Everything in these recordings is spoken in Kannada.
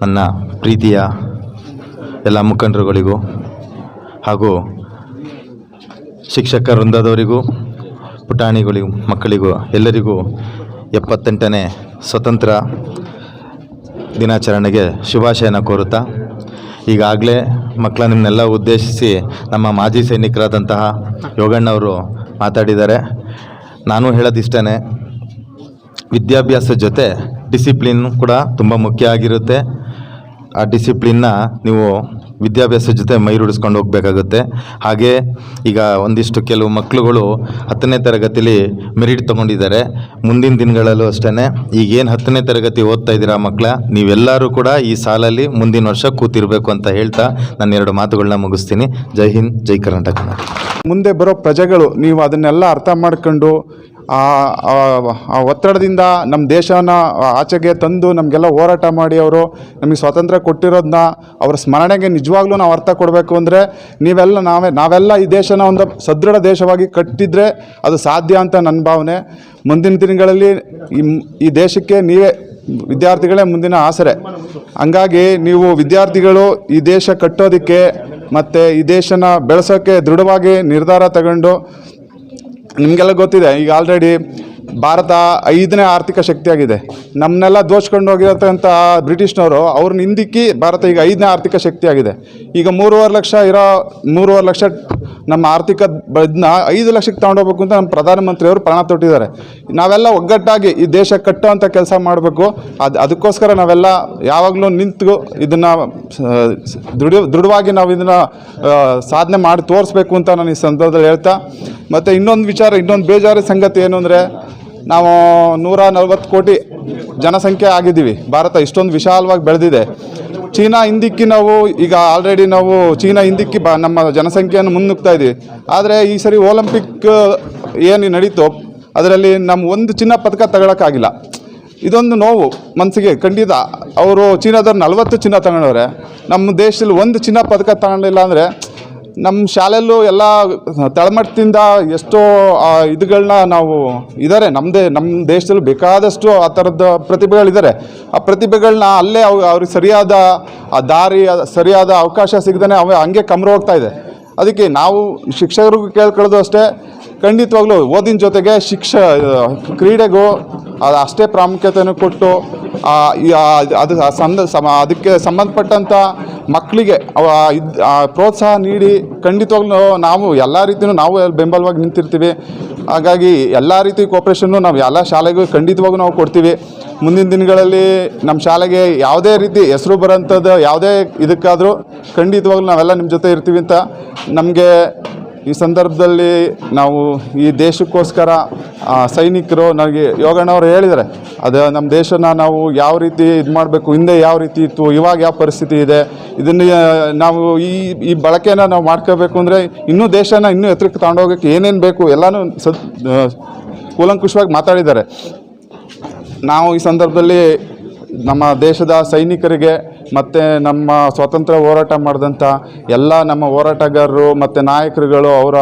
ನನ್ನ ಪ್ರೀತಿಯ ಎಲ್ಲ ಮುಖಂಡರುಗಳಿಗೂ ಹಾಗೂ ಶಿಕ್ಷಕ ವೃಂದದವರಿಗೂ, ಪುಟಾಣಿಗಳಿಗೂ, ಮಕ್ಕಳಿಗೂ, ಎಲ್ಲರಿಗೂ ಎಪ್ಪತ್ತೆಂಟನೇ ಸ್ವತಂತ್ರ ದಿನಾಚರಣೆಗೆ ಶುಭಾಶಯನ ಕೋರುತ್ತಾ, ಈಗಾಗಲೇ ಮಕ್ಕಳ ನಿಮ್ಮನ್ನೆಲ್ಲ ಉದ್ದೇಶಿಸಿ ನಮ್ಮ ಮಾಜಿ ಸೈನಿಕರಾದಂತಹ ಯೋಗಣ್ಣವರು ಮಾತಾಡಿದ್ದಾರೆ. ನಾನು ಹೇಳೋದಿಷ್ಟೇ ವಿದ್ಯಾಭ್ಯಾಸದ ಜೊತೆ ಡಿಸಿಪ್ಲಿನ್ ಕೂಡ ತುಂಬ ಮುಖ್ಯ ಆಗಿರುತ್ತೆ. ಆ ಡಿಸಿಪ್ಲಿನ್ನ ನೀವು ವಿದ್ಯಾಭ್ಯಾಸ ಜೊತೆ ಮೈ ರೂಢಿಸ್ಕೊಂಡು ಹೋಗಬೇಕಾಗುತ್ತೆ. ಹಾಗೆ ಈಗ ಒಂದಿಷ್ಟು ಕೆಲವು ಮಕ್ಕಳುಗಳು ಹತ್ತನೇ ತರಗತಿಲಿ ಮೆರಿಟ್ ತೊಗೊಂಡಿದ್ದಾರೆ. ಮುಂದಿನ ದಿನಗಳಲ್ಲೂ ಅಷ್ಟೇ ಈಗೇನು ಹತ್ತನೇ ತರಗತಿ ಓದ್ತಾ ಇದ್ದೀರಾ ಮಕ್ಕಳ ನೀವೆಲ್ಲರೂ ಕೂಡ ಈ ಸಾಲಲ್ಲಿ ಮುಂದಿನ ವರ್ಷ ಕೂತಿರಬೇಕು ಅಂತ ಹೇಳ್ತಾ ನಾನು ಎರಡು ಮಾತುಗಳನ್ನ ಮುಗಿಸ್ತೀನಿ. ಜೈ ಹಿಂದ್, ಜೈ ಕರ್ನಾಟಕ ಮುಂದೆ ಬರೋ ಪ್ರಜೆಗಳು ನೀವು ಅದನ್ನೆಲ್ಲ ಅರ್ಥ ಮಾಡ್ಕೊಂಡು ಆ ಒತ್ತಡದಿಂದ ನಮ್ಮ ದೇಶನ ಆಚೆಗೆ ತಂದು ನಮಗೆಲ್ಲ ಹೋರಾಟ ಮಾಡಿ ಅವರು ನಮಗೆ ಸ್ವಾತಂತ್ರ್ಯ ಕೊಟ್ಟಿರೋದನ್ನ ಅವ್ರ ಸ್ಮರಣೆಗೆ ನಿಜವಾಗ್ಲೂ ನಾವು ಅರ್ಥ ಕೊಡಬೇಕು ಅಂದರೆ ನೀವೆಲ್ಲ ನಾವೇ, ನಾವೆಲ್ಲ ಈ ದೇಶನ ಒಂದು ಸದೃಢ ದೇಶವಾಗಿ ಕಟ್ಟಿದ್ರೆ ಅದು ಸಾಧ್ಯ ಅಂತ ನನ್ನ ಭಾವನೆ. ಮುಂದಿನ ದಿನಗಳಲ್ಲಿ ಈ ದೇಶಕ್ಕೆ ನೀವೇ ವಿದ್ಯಾರ್ಥಿಗಳೇ ಮುಂದಿನ ಆಸರೆ. ಹಂಗಾಗಿ ನೀವು ವಿದ್ಯಾರ್ಥಿಗಳು ಈ ದೇಶ ಕಟ್ಟೋದಕ್ಕೆ ಮತ್ತು ಈ ದೇಶನ ಬೆಳೆಸೋಕ್ಕೆ ದೃಢವಾಗಿ ನಿರ್ಧಾರ ತಗೊಂಡು ನಿಮಗೆಲ್ಲ ಗೊತ್ತಿದೆ ಈಗ ಆಲ್ರೆಡಿ ಭಾರತ ಐದನೇ ಆರ್ಥಿಕ ಶಕ್ತಿಯಾಗಿದೆ. ನಮ್ಮನ್ನೆಲ್ಲ ದೋಚ್ಕೊಂಡು ಹೋಗಿರತಕ್ಕಂಥ ಬ್ರಿಟಿಷ್ನವರು ಅವ್ರನ್ನ ಹಿಂದಿಕ್ಕಿ ಭಾರತ ಈಗ ಐದನೇ ಆರ್ಥಿಕ ಶಕ್ತಿಯಾಗಿದೆ. ಈಗ ಮೂರುವರೆ ಲಕ್ಷ ಇರೋ, ಮೂರುವರೆ ಲಕ್ಷ ನಮ್ಮ ಆರ್ಥಿಕ ಬದ್ನ ಐದು ಲಕ್ಷಕ್ಕೆ ತಗೊಂಡೋಗ್ಬೇಕು ಅಂತ ನಮ್ಮ ಪ್ರಧಾನಮಂತ್ರಿಯವರು ಪ್ರಾಣ ತೊಟ್ಟಿದ್ದಾರೆ. ನಾವೆಲ್ಲ ಒಗ್ಗಟ್ಟಾಗಿ ಈ ದೇಶ ಕಟ್ಟೋವಂಥ ಕೆಲಸ ಮಾಡಬೇಕು. ಅದು, ಅದಕ್ಕೋಸ್ಕರ ನಾವೆಲ್ಲ ಯಾವಾಗಲೂ ನಿಂತು ಇದನ್ನು, ದೃಢ, ದೃಢವಾಗಿ ನಾವು ಇದನ್ನು ಸಾಧನೆ ಮಾಡಿ ತೋರಿಸ್ಬೇಕು ಅಂತ ನಾನು ಈ ಸಂದರ್ಭದಲ್ಲಿ ಹೇಳ್ತಾ, ಮತ್ತು ಇನ್ನೊಂದು ವಿಚಾರ, ಇನ್ನೊಂದು ಬೇಜಾರ ಸಂಗತಿ ಏನು ಅಂದರೆ ನಾವು ನೂರ ನಲ್ವತ್ತು ಕೋಟಿ ಜನಸಂಖ್ಯೆ ಆಗಿದ್ದೀವಿ. ಭಾರತ ಇಷ್ಟೊಂದು ವಿಶಾಲವಾಗಿ ಬೆಳೆದಿದೆ. ಚೀನಾ ಹಿಂದಿಕ್ಕಿ ನಾವು ಈಗ ಆಲ್ರೆಡಿ ನಾವು ಚೀನಾ ಹಿಂದಿಕ್ಕಿ ಬ ನಮ್ಮ ಜನಸಂಖ್ಯೆಯನ್ನು ಮುನ್ನುಗ್ತಾ ಇದ್ದೀವಿ ಆದರೆ ಈ ಸರಿ ಒಲಿಂಪಿಕ್ ಏನು ನಡೀತೋ ಅದರಲ್ಲಿ ನಮ್ಮ ಒಂದು ಚಿನ್ನ ಪದಕ ತಗೊಳಕ್ಕಾಗಿಲ್ಲ. ಇದೊಂದು ನೋವು ಮನಸ್ಸಿಗೆ ಖಂಡಿತ ಅವರು ಚೀನಾದವ್ರು ನಲ್ವತ್ತು ಚಿನ್ನ ತಗೊಂಡವ್ರೆ. ನಮ್ಮ ದೇಶದಲ್ಲಿ ಒಂದು ಚಿನ್ನ ಪದಕ ತಗೊಂಡಿಲ್ಲ ಅಂದರೆ ನಮ್ಮ ಶಾಲೆಯಲ್ಲೂ ಎಲ್ಲ ತಳಮಟ್ಟದಿಂದ ಎಷ್ಟೋ ಇದುಗಳನ್ನ ನಾವು ಇದ್ದಾರೆ ನಮ್ಮದೇ ನಮ್ಮ ದೇಶದಲ್ಲಿ ಬೇಕಾದಷ್ಟು ಆ ಥರದ ಪ್ರತಿಭೆಗಳಿದ್ದಾರೆ ಆ ಪ್ರತಿಭೆಗಳನ್ನ ಅಲ್ಲೇ ಅವ್, ಅವ್ರಿಗೆ ಸರಿಯಾದ, ಆ ದಾರಿ ಸರಿಯಾದ ಅವಕಾಶ ಸಿಗದೇ ಅವ ಹಂಗೆ ಕಮ್ರ ಹೋಗ್ತಾ ಇದೆ. ಅದಕ್ಕೆ ನಾವು ಶಿಕ್ಷಕರಿಗೂ ಕೇಳ್ಕೊಳ್ಳೋದು ಅಷ್ಟೇ. ಖಂಡಿತವಾಗ್ಲೂ ಓದಿನ ಜೊತೆಗೆ ಶಿಕ್ಷ ಕ್ರೀಡೆಗೂ ಅದು ಅಷ್ಟೇ ಪ್ರಾಮುಖ್ಯತೆಯನ್ನು ಕೊಟ್ಟು ಅದು ಸಂದ, ಸಮ, ಅದಕ್ಕೆ ಸಂಬಂಧಪಟ್ಟಂಥ ಮಕ್ಕಳಿಗೆ ಅವ ಪ್ರೋತ್ಸಾಹ ನೀಡಿ ಖಂಡಿತವಾಗ್ಲೂ ನಾವು ಎಲ್ಲ ರೀತಿಯೂ ನಾವು ಬೆಂಬಲವಾಗಿ ನಿಂತಿರ್ತೀವಿ. ಹಾಗಾಗಿ ಎಲ್ಲ ರೀತಿ ಕೋಪ್ರೇಷನ್ನು ನಾವು ಎಲ್ಲ ಶಾಲೆಗೂ ಖಂಡಿತವಾಗೂ ನಾವು ಕೊಡ್ತೀವಿ. ಮುಂದಿನ ದಿನಗಳಲ್ಲಿ ನಮ್ಮ ಶಾಲೆಗೆ ಯಾವುದೇ ರೀತಿ ಹೆಸರು ಬರೋಂಥದ್ದು ಯಾವುದೇ ಇದಕ್ಕಾದರೂ ಖಂಡಿತವಾಗ್ಲೂ ನಾವೆಲ್ಲ ನಿಮ್ಮ ಜೊತೆ ಇರ್ತೀವಿ ಅಂತ ನಮಗೆ ಈ ಸಂದರ್ಭದಲ್ಲಿ ನಾವು ಈ ದೇಶಕ್ಕೋಸ್ಕರ ಸೈನಿಕರು ನನಗೆ ಯೋಗಣ್ಣವರು ಹೇಳಿದ್ದಾರೆ, ಅದು ನಮ್ಮ ದೇಶನ ನಾವು ಯಾವ ರೀತಿ ಇದು ಮಾಡಬೇಕು, ಹಿಂದೆ ಯಾವ ರೀತಿ ಇತ್ತು, ಇವಾಗ ಯಾವ ಪರಿಸ್ಥಿತಿ ಇದೆ, ಇದನ್ನು ನಾವು ಈ ಈ ಬಳಕೆನ ನಾವು ಮಾಡ್ಕೋಬೇಕು ಅಂದರೆ ಇನ್ನೂ ದೇಶನ ಇನ್ನೂ ಎತ್ತರಕ್ಕೆ ತಗೊಂಡೋಗೋಕ್ಕೆ ಏನೇನು ಬೇಕು ಎಲ್ಲನೂ ಸದ್ ಕೂಲಂಕುಷವಾಗಿ ಮಾತಾಡಿದ್ದಾರೆ. ನಾವು ಈ ಸಂದರ್ಭದಲ್ಲಿ ನಮ್ಮ ದೇಶದ ಸೈನಿಕರಿಗೆ ಮತ್ತು ನಮ್ಮ ಸ್ವಾತಂತ್ರ್ಯ ಹೋರಾಟ ಮಾಡಿದಂಥ ಎಲ್ಲ ನಮ್ಮ ಹೋರಾಟಗಾರರು ಮತ್ತು ನಾಯಕರುಗಳು ಅವರ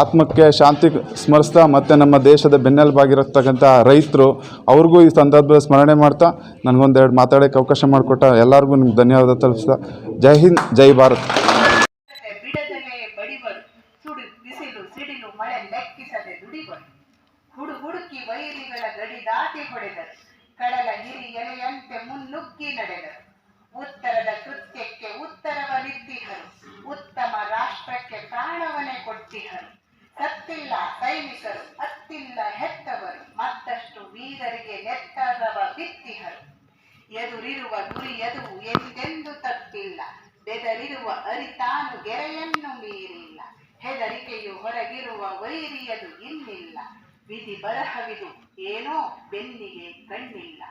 ಆತ್ಮಕ್ಕೆ ಶಾಂತಿ ಸ್ಮರಿಸ್ತಾ ಮತ್ತು ನಮ್ಮ ದೇಶದ ಬೆನ್ನೆಲುಬಾಗಿರತಕ್ಕಂಥ ರೈತರು ಅವ್ರಿಗೂ ಈ ಸಂದರ್ಭದಲ್ಲಿ ಸ್ಮರಣೆ ಮಾಡ್ತಾ ನನಗೊಂದೆರಡು ಮಾತಾಡೋಕ್ಕೆ ಅವಕಾಶ ಮಾಡಿಕೊಟ್ಟ ಎಲ್ಲರಿಗೂ ನಿಮ್ಗೆ ಧನ್ಯವಾದ ತಲುಪಿಸ್ತಾ. ಜೈ ಹಿಂದ್, ಜೈ ಭಾರತ್. ಹುಡುಕಿ ವೈರಿಗಳ ಗಡಿ ದಾಟಿ ಹೊಡೆದರು. ಕಡಲ ಹಿರಿ ಎಲೆಯಂತೆ ಮುನ್ನುಗ್ಗಿ ನಡೆದರು. ಉತ್ತರದ ಕೃತ್ಯಕ್ಕೆ ಉತ್ತರವನಿದ್ದಿಹರು ಉತ್ತಮ ರಾಷ್ಟ್ರಕ್ಕೆ ಪ್ರಾಣವನೇ ಕೊಟ್ಟಿಹರು ಸತ್ತಿಲ್ಲ ಸೈನಿಕರು, ಅತ್ತಿಲ್ಲ ಹೆತ್ತವರು, ಮತ್ತಷ್ಟು ವೀರರಿಗೆ ನೆತ್ತರವ ಬಿತ್ತಿಹರು ಎದುರಿರುವ ಗುರಿ ಎದುವು ಎಂದೆಂದು ತಪ್ಪಿಲ್ಲ. ಬೆದರಿರುವ ಅರಿತಾನು ಗೆರೆಯನ್ನು ಮೀರಿಲ್ಲ. ಹೆದರಿಕೆಯು ಹೊರಗಿರುವ ವೈರಿಯದು ಇನ್ನಿಲ್ಲ. ವಿಧಿ ಬರಹವಿದು ಏನೋ ಬೆನ್ನಿಗೆ ಕಣ್ಣಿಲ್ಲ.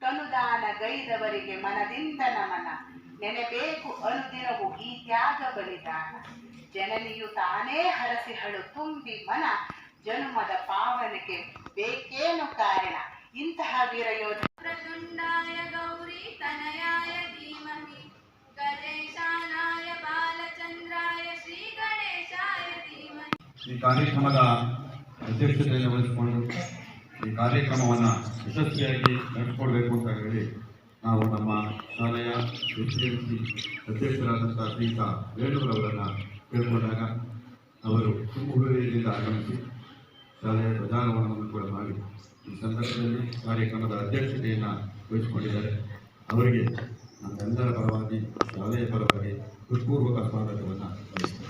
ತನುದಾನಗೈದವರಿಗೆ ಮನದಿಂದ ನಮನ. ನೆನೆಬೇಕು ಅನುದಿನವು ಈ ತ್ಯಾಗ ಬಲಿದಾನ. ಜನನಿಯು ತಾನೇ ಹರಸಿಹಳು ತುಂಬಿ ಮನ. ಜನುಮದ ಪಾವನೆಗೆ ಬೇಕೇನು ಕಾರಣ? ಇಂತಹ ವೀರ ಯೋಧ ಗೌರಿ ತನಯಾಯ ಧೀಮಹಿ. ಗಣೇಶಾನಾಯ ಬಾಲಚಂದ್ರಾಯ ಶ್ರೀ ಗಣೇಶಾಯ ಧೀಮಹಿ. ಈ ಕಾರ್ಯಕ್ರಮದ ಅಧ್ಯಕ್ಷತೆಯನ್ನು ವಹಿಸಿಕೊಂಡು ಈ ಕಾರ್ಯಕ್ರಮವನ್ನು ಯಶಸ್ವಿಯಾಗಿ ನಡೆಸಿಕೊಡ್ಬೇಕು ಅಂತ ಹೇಳಿ ನಾವು ನಮ್ಮ ಎಸ್ ಡಿ ಎಂ ಸಿ ಅಧ್ಯಕ್ಷರಾದಂಥ ಶ್ರೀತಾ ವೇಣುರವರನ್ನು ಕೇಳಿಕೊಂಡಾಗ ಅವರು ತುಮಕೂರಿನಿಂದ ಆಗಮಿಸಿ ಶಾಲೆಯ ಧ್ವಜಾರೋಹಣವನ್ನು ಕೂಡ ಮಾಡಿ ಈ ಸಂದರ್ಭದಲ್ಲಿ ಕಾರ್ಯಕ್ರಮದ ಅಧ್ಯಕ್ಷತೆಯನ್ನು ವಹಿಸಿಕೊಂಡಿದ್ದಾರೆ. ಅವರಿಗೆ ನಮ್ಮೆಲ್ಲರ ಪರವಾಗಿ, ಶಾಲೆಯ ಪರವಾಗಿ ಹೃತ್ಪೂರ್ವಕ ಸ್ವಾಗತವನ್ನು ಬಯಸ್ತೇನೆ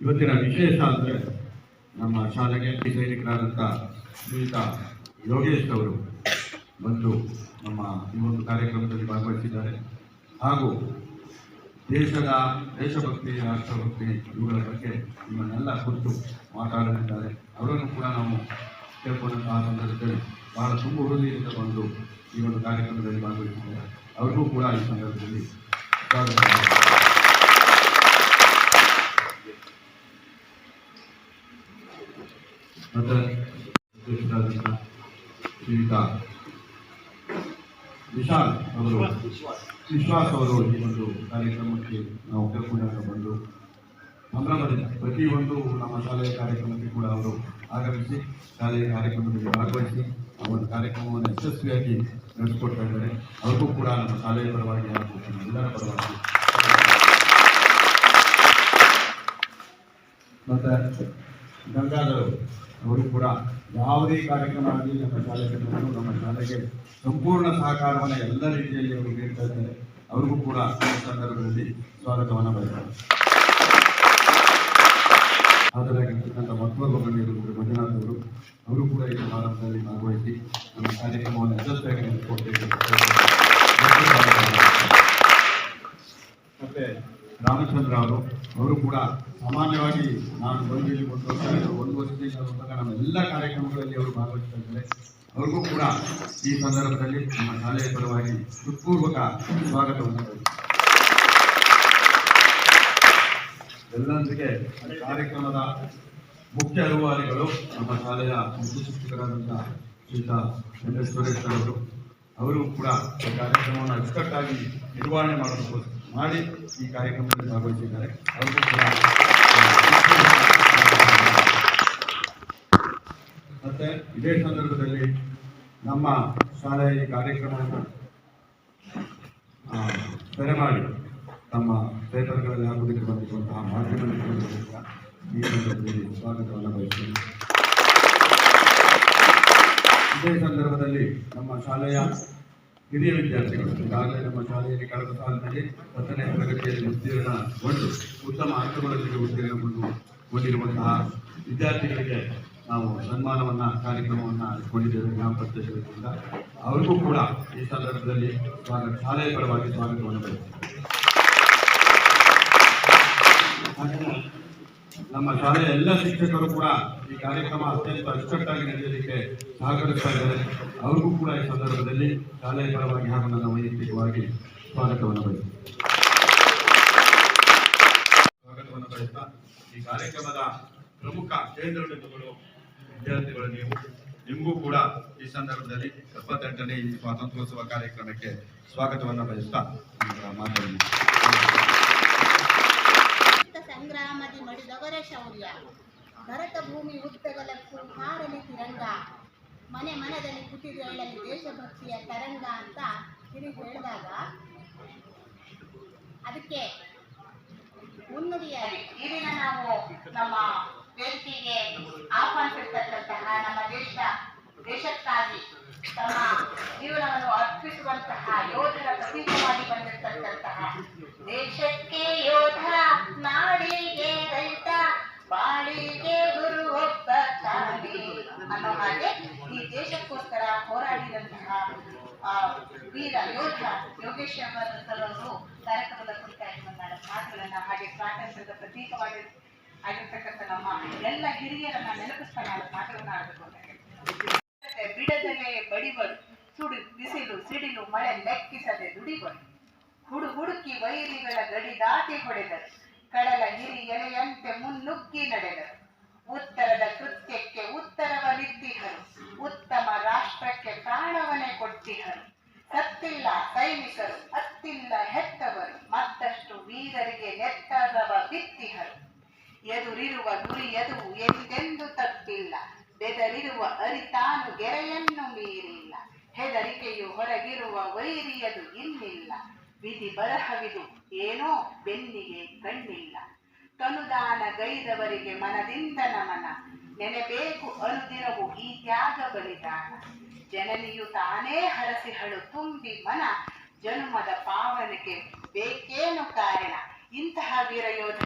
ಇವತ್ತಿನ ವಿಶೇಷ ಅಂದರೆ ನಮ್ಮ ಶಾಲೆಗೆ ಸೈನಿಕರಾದಂಥ ಶ್ರೀಯುತ ಯೋಗೇಶ್ ಅವರು ಬಂದು ನಮ್ಮ ಈ ಒಂದು ಕಾರ್ಯಕ್ರಮದಲ್ಲಿ ಭಾಗವಹಿಸಿದ್ದಾರೆ. ಹಾಗೂ ದೇಶದ ದೇಶಭಕ್ತಿ, ರಾಷ್ಟ್ರಭಕ್ತಿ ಇವುಗಳ ಬಗ್ಗೆ ನಿಮ್ಮನ್ನೆಲ್ಲ ಕುರಿತು ಮಾತಾಡಲಿದ್ದಾರೆ. ಅವರನ್ನು ಕೂಡ ನಾವು ಕೇಳ್ಕೊಂಡಂತಹ ಸಂದರ್ಭದಲ್ಲಿ ಬಹಳ ತುಂಬ ಹೃದಯದಿಂದ ಬಂದು ಈ ಒಂದು ಕಾರ್ಯಕ್ರಮದಲ್ಲಿ ಭಾಗವಹಿಸಿದ್ದಾರೆ. ಅವ್ರಿಗೂ ಕೂಡ ಈ ಸಂದರ್ಭದಲ್ಲಿ ಸ್ವಾಗತ ಮತ್ತು ಅಧ್ಯಕ್ಷರಾದಂಥ ಶ್ರೀಯುತ ವಿಶಾಲ್ ಅವರು, ವಿಶ್ವಾಸ್ ಅವರು ಈ ಒಂದು ಕಾರ್ಯಕ್ರಮಕ್ಕೆ ನಾವು ಕರ್ಕೊಂಡಾಗ ಬಂದು ಸಂಭ್ರಮದಿಂದ ಪ್ರತಿಯೊಂದು ನಮ್ಮ ಶಾಲೆಯ ಕಾರ್ಯಕ್ರಮಕ್ಕೆ ಕೂಡ ಅವರು ಆಗಮಿಸಿ, ಶಾಲೆಯ ಕಾರ್ಯಕ್ರಮದಲ್ಲಿ ಭಾಗವಹಿಸಿ, ಆ ಒಂದು ಕಾರ್ಯಕ್ರಮವನ್ನು ಯಶಸ್ವಿಯಾಗಿ ನಡೆಸಿಕೊಡ್ತಾ ಇದ್ದಾರೆ. ಅವ್ರಿಗೂ ಕೂಡ ನಮ್ಮ ಶಾಲೆಯ ಪರವಾಗಿ ಹಾಗೂ ಎಲ್ಲರ ಪರವಾಗಿ ಮತ್ತು ಗಂಗಾಧರ್ ಅವರು ಕೂಡ ಯಾವುದೇ ಕಾರ್ಯಕ್ರಮ ಆಗಲಿ, ನಮ್ಮ ಶಾಲೆಗೆ ಬಂದು ನಮ್ಮ ಶಾಲೆಗೆ ಸಂಪೂರ್ಣ ಸಹಕಾರವನ್ನು ಎಲ್ಲ ರೀತಿಯಲ್ಲಿ ಅವರು ನೀಡ್ತಾ ಇದ್ದಾರೆ. ಅವ್ರಿಗೂ ಕೂಡ ಈ ಸಂದರ್ಭದಲ್ಲಿ ಸ್ವಾಗತವನ್ನು ಬಯಸ್ತಾರೆ ಹಾಜರಾಗಿರ್ತಕ್ಕಂಥ ಮತ್ತೊಬ್ಬ ಗಣ್ಯರು ಮಂಜುನಾಥ್ ಅವರು ಅವರು ಕೂಡ ಈ ಸಮಾರಂಭದಲ್ಲಿ ಭಾಗವಹಿಸಿ ನಮ್ಮ ಕಾರ್ಯಕ್ರಮವನ್ನು ಯಶಸ್ವಿಯಾಗಿ ನಡೆಸಿಕೊಡ್ಬೇಕು ಮತ್ತೆ ರಾಮಚಂದ್ರ ಅವರು ಅವರು ಕೂಡ ಸಾಮಾನ್ಯವಾಗಿ ನಾನು ಬಂದಿಲ್ಲಿ ಕೊಟ್ಟು ಒಂದು ವರ್ಷದಿಂದ ನಮ್ಮ ಎಲ್ಲ ಕಾರ್ಯಕ್ರಮಗಳಲ್ಲಿ ಅವರು ಭಾಗವಹಿಸ್ತಾ ಇದ್ದಾರೆ. ಅವ್ರಿಗೂ ಕೂಡ ಈ ಸಂದರ್ಭದಲ್ಲಿ ನಮ್ಮ ಶಾಲೆಯ ಪರವಾಗಿ ಹೃತ್ಪೂರ್ವಕ ಸ್ವಾಗತವನ್ನು. ಎಲ್ಲರೊಂದಿಗೆ ಕಾರ್ಯಕ್ರಮದ ಮುಖ್ಯ ಅನುವಾರಿಗಳು ನಮ್ಮ ಶಾಲೆಯ ಮುಖ್ಯ ಶಿಕ್ಷಕರಾದಂಥ ಶ್ರೀತ ಎಂ ಎಸ್ ಅವರು. ಅವರು ಕೂಡ ಈ ಕಾರ್ಯಕ್ರಮವನ್ನು ಅಚ್ಚುಕಟ್ಟಾಗಿ ನಿರ್ವಹಣೆ ಮಾಡೋದಕ್ಕೂ ಮಾಡಿ ಈ ಕಾರ್ಯಕ್ರಮದಲ್ಲಿ ಭಾಗವಹಿಸಿದ್ದಾರೆ. ಅವರಿಗೂ ಮತ್ತೆ ಇದೇ ಸಂದರ್ಭದಲ್ಲಿ ನಮ್ಮ ಶಾಲೆಯ ಈ ಕಾರ್ಯಕ್ರಮವನ್ನು ತೆರೆ ಮಾಡಿ ತಮ್ಮ ಪೇಪರ್ಗಳಲ್ಲಿ ಹಾಕುವುದಕ್ಕೆ ಬಂದಿರುವಂತಹ ಮಾಧ್ಯಮ ಮಿತ್ರರಿಗೂ ಈ ಸಂದರ್ಭದಲ್ಲಿ ಸ್ವಾಗತವನ್ನು ಬಯಸ್ತೇನೆ. ಇದೇ ಸಂದರ್ಭದಲ್ಲಿ ನಮ್ಮ ಶಾಲೆಯ ಹಿರಿಯ ವಿದ್ಯಾರ್ಥಿಗಳು, ಈಗಾಗಲೇ ನಮ್ಮ ಶಾಲೆಯಲ್ಲಿ ಕಳೆದ ಸಾಲಿನಲ್ಲಿ ಹತ್ತನೇ ತರಗತಿಯಲ್ಲಿ ಉತ್ತೀರ್ಣಗೊಂಡು ಉತ್ತಮ ಅಂಕಗಳೊಂದಿಗೆ ಉತ್ತೀರ್ಣಗೊಂಡು ಹೊಂದಿರುವಂತಹ ವಿದ್ಯಾರ್ಥಿಗಳಿಗೆ ನಾವು ಸನ್ಮಾನವನ್ನ, ಕಾರ್ಯಕ್ರಮವನ್ನ ಇಟ್ಕೊಂಡಿದ್ದೇವೆ ಗ್ರಾಮ ಪಂಚಾಯತ್ ಅವರಿಗೂ ಕೂಡ ಈ ಸಂದರ್ಭದಲ್ಲಿ ಸ್ವಾಗತ, ಶಾಲೆಯ ಪರವಾಗಿ ಸ್ವಾಗತವನ್ನು ಬಯಸ್ತೇನೆ. ಹಾಗೆಯೇ ನಮ್ಮ ಶಾಲೆಯ ಎಲ್ಲ ಶಿಕ್ಷಕರು ಕೂಡ ಈ ಕಾರ್ಯಕ್ರಮ ಅತ್ಯಂತ ಅಚ್ಚುಕಟ್ಟಾಗಿ ನಡೆಯಲಿಕ್ಕೆ ಸಹಕರಿಸ್ತಾ ಇದ್ದಾರೆ. ಅವ್ರಿಗೂ ಕೂಡ ಈ ಸಂದರ್ಭದಲ್ಲಿ ಶಾಲೆಯ ಪರವಾಗಿ ಹಾಗೂ ನನ್ನ ವೈಯಕ್ತಿಕವಾಗಿ ಸ್ವಾಗತವನ್ನು ಬಯಸಿ ಸ್ವಾಗತವನ್ನು ಬಯಸ್ತಾ ಈ ಕಾರ್ಯಕ್ರಮದ ಪ್ರಮುಖ ಕೇಂದ್ರ ಬಿಂದುಗಳು ವಿದ್ಯಾರ್ಥಿಗಳು ನೀವು. ನಿಮಗೂ ಕೂಡ ಈ ಸಂದರ್ಭದಲ್ಲಿ ಎಪ್ಪತ್ತೆಂಟನೇ ಈ ಸ್ವಾತಂತ್ರ್ಯೋತ್ಸವ ಕಾರ್ಯಕ್ರಮಕ್ಕೆ ಸ್ವಾಗತವನ್ನು ಬಯಸ್ತಾ ಮಾತಾಡಿ. ಸಂಗ್ರಾಮದಿ ಮಡಿದವರ ಶೌರ್ಯ. ಭರತ ಭೂಮಿ ಹುಟ್ಟಗಲಕ್ಕೂ ಹಾರಲಿ ತಿರಂಗ. ಮನೆ ಮನದಲ್ಲಿ ಕುಟಿದೇಳಲಿ ದೇಶಭಕ್ತಿಯ ತರಂಗ ಅಂತ ಹಿರಿ ಹೇಳಿದಾಗ, ಅದಕ್ಕೆ ಮುನ್ನುಡಿಯಾಗಿ ಈ ದಿನ ನಾವು ನಮ್ಮ ವ್ಯಕ್ತಿಗೆ ಆಹ್ವಾನಿಸಿರ್ತಕ್ಕಂತಹ ನಮ್ಮ ದೇಶ ದೇಶಕ್ಕಾಗಿ ತಮ್ಮ ಜೀವನವನ್ನು ಅರ್ಪಿಸುವಂತಹ ಯೋಧರ ಪ್ರತೀಕವಾಗಿ ಬಂದಿರತಕ್ಕಂತಹ ಯೋಗೇಶ್ ಅವರು ಕಾರ್ಯಕ್ರಮದ ಕುರಿತಾಗಿ ಒಂದು ಮಾತುಗಳನ್ನ ಹಾಗೆ ಸ್ವಾತಂತ್ರ್ಯದ ಪ್ರತೀಕವಾಗಿ ಆಗಿರ್ತಕ್ಕಂಥ ನಮ್ಮ ಎಲ್ಲ ಹಿರಿಯರನ್ನ ನೆನಪಿಸ್ತಾ ನಾಲ್ಕು ಮಾತುಗಳನ್ನ ಆಡಬೇಕು. ಅಂತ. ಬಿಡದಲೆ ಬಡಿಬರು ಸುಡು, ಬಿಸಿಲು, ಸಿಡಿಲು, ಮಳೆ ಲೆಕ್ಕಿಸದೆ ದುಡಿಬರು ಹುಡು ಹುಡುಕಿ ವೈರಿಗಳ ಗಡಿ ದಾಟಿ ಹೊಡೆದರು. ಕಡಲ ಹಿರಿ ಎಲೆಯಂತೆ ಮುನ್ನುಗ್ಗಿ ನಡೆದರು. ಉತ್ತರದ ಕೃತ್ಯಕ್ಕೆ ಉತ್ತರವನಿದ್ದಿಹರು ಉತ್ತಮ ರಾಷ್ಟ್ರಕ್ಕೆ ಪ್ರಾಣವನ್ನೇ ಕೊಟ್ಟಿಹರು ಸತ್ತಿಲ್ಲ ಸೈನಿಕರು ಅತ್ತಿಲ್ಲ ಹೆತ್ತವರು ಮತ್ತಷ್ಟು ವೀರರಿಗೆ ನೆತ್ತರವ ಬಿತ್ತಿಹರು ಎದುರಿರುವ ಗುರಿ ಎದುವು ಎಂದೆಂದು ತಪ್ಪಿಲ್ಲ ಬೆದರಿರುವ ಅರಿತಾನು ಗೆರೆಯನ್ನು ಮೀರಿಲ್ಲ ಹೆದರಿಕೆಯು ಹೊರಗಿರುವ ವೈರಿಯದು ಇನ್ನಿಲ್ಲ ವಿಧಿ ಬರಹವಿದು. ಏನೋ ಬೆನ್ನಿಗೆ ಕಣ್ಣಿಲ್ಲ. ತನುದಾನ ಗೈದವರಿಗೆ ಮನದಿಂದ ನಮನ. ನೆನೆಬೇಕು ಅನುದಿನವು ಈ ತ್ಯಾಗ ಬಲಿದಾನ. ಜನನಿಯು ತಾನೇ ಹರಸಿಹಳು ತುಂಬಿ ಮನ. ಜನ್ಮದ ಪಾವನೆಗೆ ಬೇಕೇನು ಕಾರಣ? ಇಂತಹ ವೀರ ಯೋಧರ